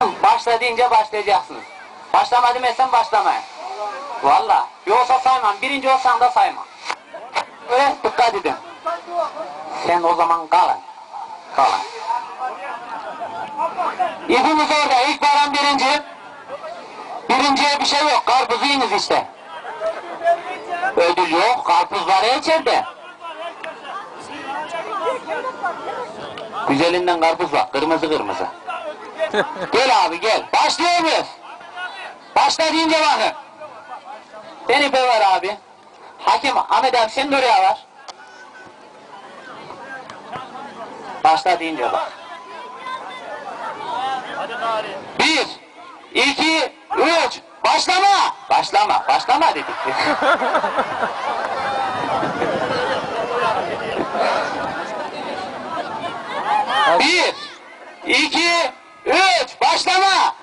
Başla başlayacaksınız. Başlama demezsen başlamayın. Valla. Yoksa saymam. Birinci olsan da saymam. Öyle dikkat edin. Sen o zaman kalın. Kalın. İpimiz orada. İlk varan birinci. Birinciye bir şey yok. Karpuzu yiniz işte. Ödül yok. Karpuz var ya içeride. Güzelinden karpuz var. Kırmızı kırmızı. gel abi gel. Başlıyoruz. Başla deyince bakın. Ben ipe var abi. Hakim Ahmet abi sen de oraya var. Başla deyince bak. Bir, iki, üç. Başlama. Başlama. Başlama dedik. Bir, iki, üç. Başlama.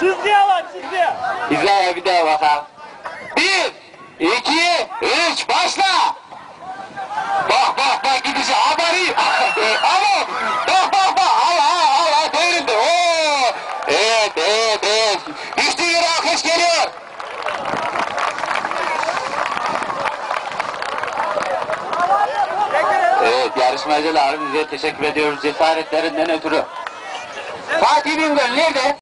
Çizgiye lan çizgiye. İzle bir daha bakalım. Bir, iki, üç, başla. Bak bak bak gidişe haberi. Ama bak bak bak. Al al al al devrildi. Oo. Evet evet evet. Düştüğü yere alkış geliyor. Evet yarışmacılarımıza teşekkür ediyoruz cesaretlerinden ötürü. Fatih Bingöl nerede?